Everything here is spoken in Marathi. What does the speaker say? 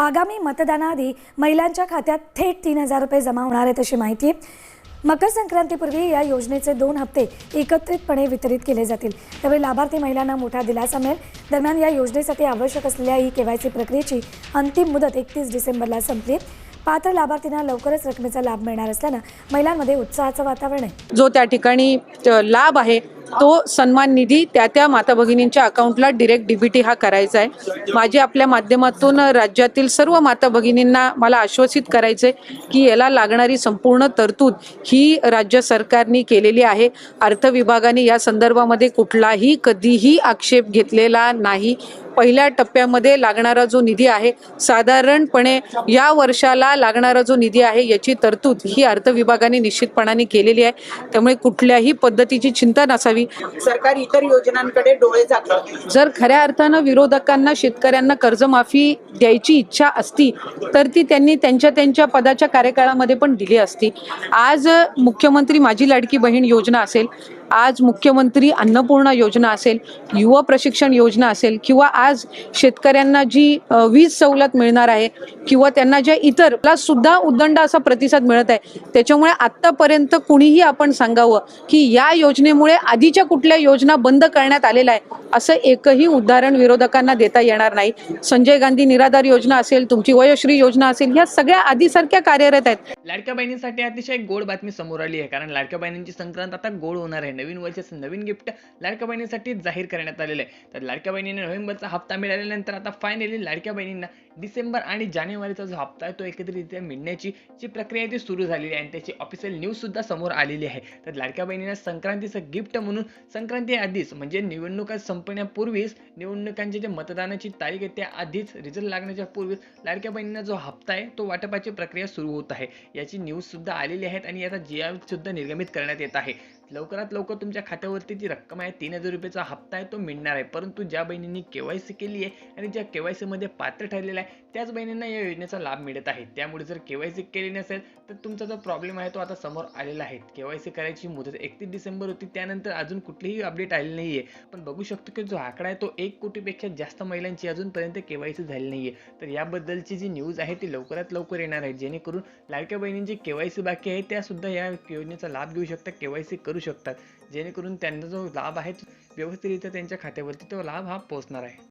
आगामी मतदानाआधी महिलांच्या खात्यात थेट तीन हजार रुपये जमा होणार आहेत अशी माहिती आहे मकर संक्रांतीपूर्वी या योजनेचे दोन हप्ते एकत्रितपणे वितरित केले जातील. त्यावेळी लाभार्थी महिलांना मोठा दिलासा मिळेल. दरम्यान या योजनेसाठी आवश्यक असलेल्या ई के वाय सी प्रक्रियेची अंतिम मुदत एकतीस डिसेंबरला संपली. पात्र लाभार्थींना लवकरच रकमेचा लाभ मिळणार असल्यानं महिलांमध्ये उत्साहाचं वातावरण आहे. जो त्या ठिकाणी लाभ आहे तो सन्मान निधी त्या त्या माता भगिनींच्या अकाउंटला डिरेक्ट डीबीटी हा करायचा आहे. माझे आपल्या माध्यमातून राज्यातील सर्व माता भगिनींना मला आश्वासित करायचं आहे की याला लागणारी संपूर्ण तरतूद ही राज्य सरकारने केलेली आहे. अर्थ विभागाने या संदर्भामध्ये कुठलाही कधीही आक्षेप घेतलेला नाही. पहिल्या टप्प्यामध्ये लागणारा जो निधी आहे साधारणपणे या वर्षाला लागणारा जो निधी आहे याची तरतूद ही अर्थ विभागाने निश्चितपणाने केलेली आहे. त्यामुळे कुठल्याही पद्धतीची चिंता नसावी. सरकार इतर योजनांकडे डोळे झाकलं. जर खऱ्या अर्थानं विरोधकांना शेतकऱ्यांना कर्जमाफी द्यायची इच्छा असती तर ती त्यांनी त्यांच्या त्यांच्या पदाच्या कार्यकाळामध्ये पण दिली असती. आज मुख्यमंत्री माझी लाडकी बहीण योजना असेल आज मुख्यमंत्री अन्नपूर्णा योजना असेल युवा प्रशिक्षण योजना असेल किंवा आज शेतकऱ्यांना जी वीज सवलत मिळणार आहे किंवा त्यांना ज्या इतर सुद्धा उदंड असा प्रतिसाद मिळत आहे त्याच्यामुळे आत्तापर्यंत कुणीही आपण सांगावं की या योजनेमुळे आधीच्या कुठल्या योजना बंद करण्यात आलेल्या आहे असं एकही उदाहरण विरोधकांना देता येणार नाही. संजय गांधी निराधार योजना असेल तुमची वयोश्री योजना असेल ह्या सगळ्या आधीसारख्या कार्यरत आहेत. लाडक्या बहिणींसाठी अतिशय गोड बातमी समोर आली आहे कारण लाडक्या बहिणींची संक्रांत आता गोड होणार आहे. नवीन वर्षाचं नवीन गिफ्ट लाडक्या बहिणींसाठी जाहीर करण्यात आलेलं आहे. तर लाडक्या बहिणीने नोव्हेंबरचा हप्ता मिळाल्यानंतर आता फायनली लाडक्या बहिणींना डिसेंबर आणि जानेवारीचा जो हप्ता आहे तो एकत्रितरित्या मिळण्याची जी प्रक्रिया आहे ती सुरू झालेली आहे. आणि त्याची ऑफिशियल न्यूज सुद्धा समोर आलेली आहे. तर लाडक्या बहिणींना संक्रांतीचं गिफ्ट म्हणून संक्रांती आधीच म्हणजे निवडणुका संपण्यापूर्वीच निवडणुकांची जे मतदानाची तारीख आहे त्या आधीच रिझल्ट लागण्याच्या पूर्वीच लाडक्या बहिणींना जो हप्ता आहे तो वाटपाची प्रक्रिया सुरू होत आहे. याची न्यूज सुद्धा आलेली आहेत आणि याचा जी सुद्धा निर्गमित करण्यात येत आहे. लवकरात लवकर तुमच्या खात्यावरती जी रक्कम आहे तीन हजार रुपयाचा हप्ता आहे तो मिळणार आहे. परंतु ज्या बहिणींनी केवायसी केली आहे आणि ज्या केवायसी मध्ये पात्र ठरलेल्या आहे त्याच बहिणींना या योजनेचा लाभ मिळत आहे. त्यामुळे जर के वाय सी केली नसेल तर तुमचा जो प्रॉब्लेम आहे तो आता समोर आलेला आहे. केवायसी करायची मुदत एकतीस डिसेंबर होती त्यानंतर अजून कुठलीही अपडेट आलेली नाही आहे पण बघू शकतो की जो आकडा आहे तो एक कोटीपेक्षा जास्त महिलांची अजूनपर्यंत केवायसी झाली नाही आहे तर याबद्दलची जी न्यूज आहे ती लवकरात लवकर येणार आहे. जेणेकरून लाडक्या बहिणींची केवायसी बाकी आहे त्यासुद्धा या योजनेचा लाभ घेऊ शकता. केवाय केवायसी करू शकतात. जेणेकरून त्यांना जो लाभ आहे व्यवस्थितरित्या त्यांच्या खात्यावरती तो लाभ हा पोहोचणार आहे.